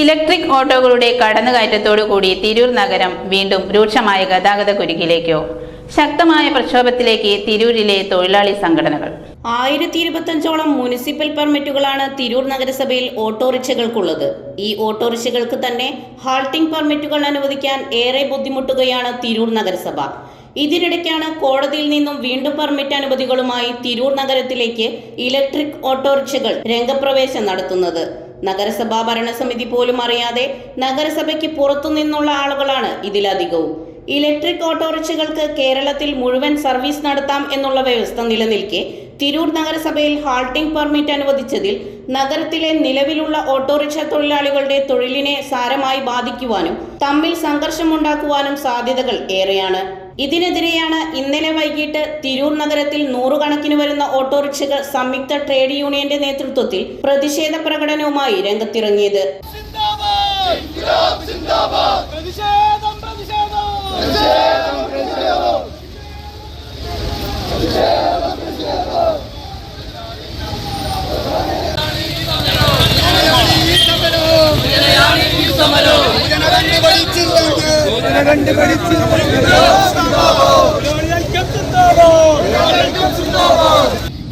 Electric ഓട്ടോകളുടെ കടന്നുകയറ്റത്തോടുകൂടി Tirur നഗരം വീണ്ടും രൂക്ഷമായ ഗതാഗത കുരുക്കിലേക്കോ. ശക്തമായ പ്രക്ഷോഭത്തിലേക്ക് തിരൂരിലെ തൊഴിലാളി സംഘടനകൾ. ആയിരത്തി ഇരുപത്തഞ്ചോളം മുനിസിപ്പൽ പെർമിറ്റുകളാണ് തിരൂർ നഗരസഭയിൽ ഓട്ടോറിക്ഷകൾക്കുള്ളത്. ഈ ഓട്ടോറിക്ഷകൾക്ക് തന്നെ ഹാൾട്ടിംഗ് പെർമിറ്റുകൾ അനുവദിക്കാൻ ഏറെ ബുദ്ധിമുട്ടുകയാണ് തിരൂർ നഗരസഭ. ഇതിനിടയ്ക്കാണ് കോടതിയിൽ നിന്നും വീണ്ടും പെർമിറ്റ് അനുമതികളുമായി തിരൂർ നഗരത്തിലേക്ക് ഇലക്ട്രിക് ഓട്ടോറിക്ഷകൾ രംഗപ്രവേശം നടത്തുന്നത്. നഗരസഭാ ഭരണസമിതി പോലും അറിയാതെ നഗരസഭയ്ക്ക് പുറത്തുനിന്നുള്ള ആളുകളാണ് ഇതിലധികവും. ഇലക്ട്രിക് ഓട്ടോറിക്ഷകൾക്ക് കേരളത്തിൽ മുഴുവൻ സർവീസ് നടത്താം എന്നുള്ള വ്യവസ്ഥ നിലനിൽക്കെ തിരൂർ നഗരസഭയിൽ ഹാൾട്ടിംഗ് പെർമിറ്റ് അനുവദിച്ചതിൽ നഗരത്തിലെ നിലവിലുള്ള ഓട്ടോറിക്ഷ തൊഴിലാളികളുടെ തൊഴിലിനെ സാരമായി ബാധിക്കുവാനും തമ്മിൽ സംഘർഷമുണ്ടാക്കുവാനും സാധ്യതകൾ ഏറെയാണ്. ഇതിനെതിരെയാണ് ഇന്നലെ വൈകിട്ട് തിരൂർ നഗരത്തിൽ നൂറുകണക്കിന് വരുന്ന ഓട്ടോറിക്ഷകൾ സംയുക്ത ട്രേഡ് യൂണിയന്റെ നേതൃത്വത്തിൽ പ്രതിഷേധ പ്രകടനവുമായി രംഗത്തിറങ്ങിയത്. സിന്ദാബാദ്! പ്രതിഷേധം പ്രതിഷേധം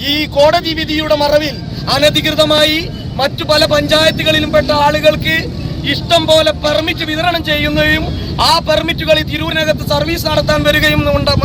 ഈ കോടതി വിധിയുടെ മറവിൽ അനധികൃതമായി മറ്റു പല പഞ്ചായത്തുകളിലും പെട്ട ആളുകൾക്ക് ഇഷ്ടം പോലെ പെർമിറ്റ് വിതരണം ചെയ്യുന്നതും ആ പെർമിറ്റുകൾ ഈ തിരൂരിനകത്ത് സർവീസ് നടത്താൻ വരികയും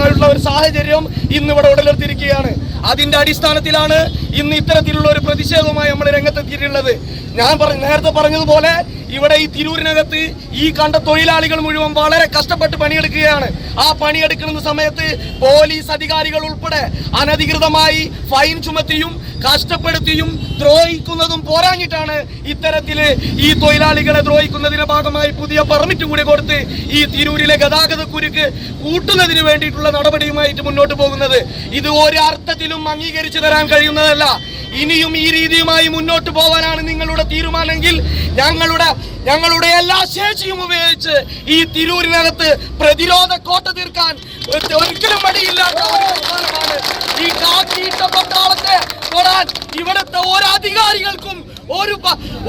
ഉള്ള ഒരു സാഹചര്യം ഇന്നിവിടെ ഉടലെടുത്തിരിക്കുകയാണ്. അതിന്റെ അടിസ്ഥാനത്തിലാണ് ഇന്ന് ഇത്തരത്തിലുള്ള ഒരു പ്രതിഷേധവുമായി നമ്മൾ രംഗത്തെത്തിയിട്ടുള്ളത്. ഞാൻ പറഞ്ഞു നേരത്തെ പറഞ്ഞതുപോലെ ഇവിടെ ഈ തിരൂരിനകത്ത് ഈ കണ്ട തൊഴിലാളികൾ മുഴുവൻ വളരെ കഷ്ടപ്പെട്ട് പണിയെടുക്കുകയാണ്. ആ പണിയെടുക്കുന്ന സമയത്ത് പോലീസ് അധികാരികൾ ഉൾപ്പെടെ അനധികൃതമായി ഫൈൻ ചുമത്തിയും കഷ്ടപ്പെടുത്തിയും ദ്രോഹിക്കുന്നതും പോരാഞ്ഞിട്ടാണ് ഇത്തരത്തിൽ ഈ തൊഴിലാളികളെ ദ്രോഹിക്കുന്നതിന്റെ ഭാഗമായി പുതിയ പെർമിറ്റ് കൂടി കൊടുത്ത് ഈ തിരൂരിലെ ഗതാഗത കുരുക്ക് കൂട്ടുന്നതിന് വേണ്ടിയിട്ടുള്ള നടപടിയുമായിട്ട് മുന്നോട്ട് പോകുന്നത്. ഇത് ഒരർത്ഥത്തിലും അംഗീകരിച്ചു തരാൻ കഴിയുന്നതല്ല. ഇനിയും ഈ രീതിയുമായി മുന്നോട്ട് പോകാനാണ് നിങ്ങളുടെ തീരുമാനമെങ്കിൽ ഞങ്ങളുടെ ഞങ്ങളുടെ എല്ലാ ശേഷിയും ഉപയോഗിച്ച് ഈ തിരൂരിനകത്ത് പ്രതിരോധ കോട്ട തീർക്കാൻ ഒരു- ഒരിക്കലും മടിയില്ലാത്ത ഈ ഇവിടുത്തെ ഒരു അധികാരികൾക്കും ഒരു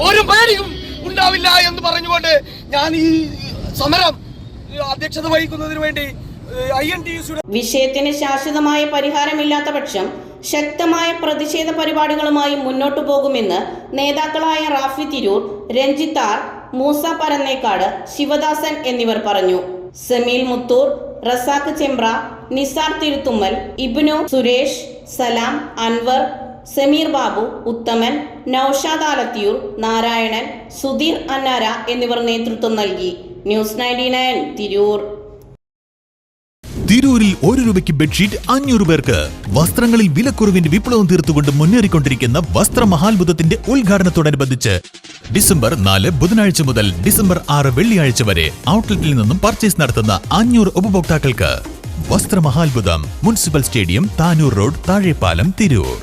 ഒരു പേടിയും ഉണ്ടാവില്ല എന്ന് പറഞ്ഞുകൊണ്ട് ഞാൻ ഈ സമരം അധ്യക്ഷത വഹിക്കുന്നതിന് വേണ്ടി വിഷയത്തിന് ശാശ്വതമായ പരിഹാരമില്ലാത്ത പക്ഷം ശക്തമായ പ്രതിഷേധ പരിപാടികളുമായി മുന്നോട്ടു പോകുമെന്ന് നേതാക്കളായ റാഫി തിരൂർ രഞ്ജിത്താർ മൂസ പരന്നേക്കാട് ശിവദാസൻ എന്നിവർ പറഞ്ഞു. സമീൽ മുത്തൂർ റസാഖ് ചെമ്പ്ര നിസാർ തിരുത്തുമ്മൽ ഇബ്നു സുരേഷ് സലാം അൻവർ സമീർ ബാബു ഉത്തമൻ നൌഷാദ് ആലത്തിയൂർ നാരായണൻ സുധീർ അന്നാര എന്നിവർ നേതൃത്വം നൽകി. News ninety nine Tirur. തിരൂരിൽ ഒരു രൂപയ്ക്ക് ബെഡ്ഷീറ്റ് അഞ്ഞൂറ് പേർക്ക്. വസ്ത്രങ്ങളിൽ വിലക്കുറവിന്റെ വിപ്ലവം തീർത്തുകൊണ്ട് മുന്നേറിക്കൊണ്ടിരിക്കുന്ന വസ്ത്ര മഹാത്ഭുതത്തിന്റെ ഉദ്ഘാടനത്തോടനുബന്ധിച്ച് ഡിസംബർ നാല് ബുധനാഴ്ച മുതൽ ഡിസംബർ ആറ് വെള്ളിയാഴ്ച വരെ ഔട്ട്ലെറ്റിൽ നിന്നും പർച്ചേസ് നടത്തുന്ന അഞ്ഞൂറ് ഉപഭോക്താക്കൾക്ക് വസ്ത്രമഹാത്ഭുതം municipal stadium Tanur road Thazhepalam Tirur.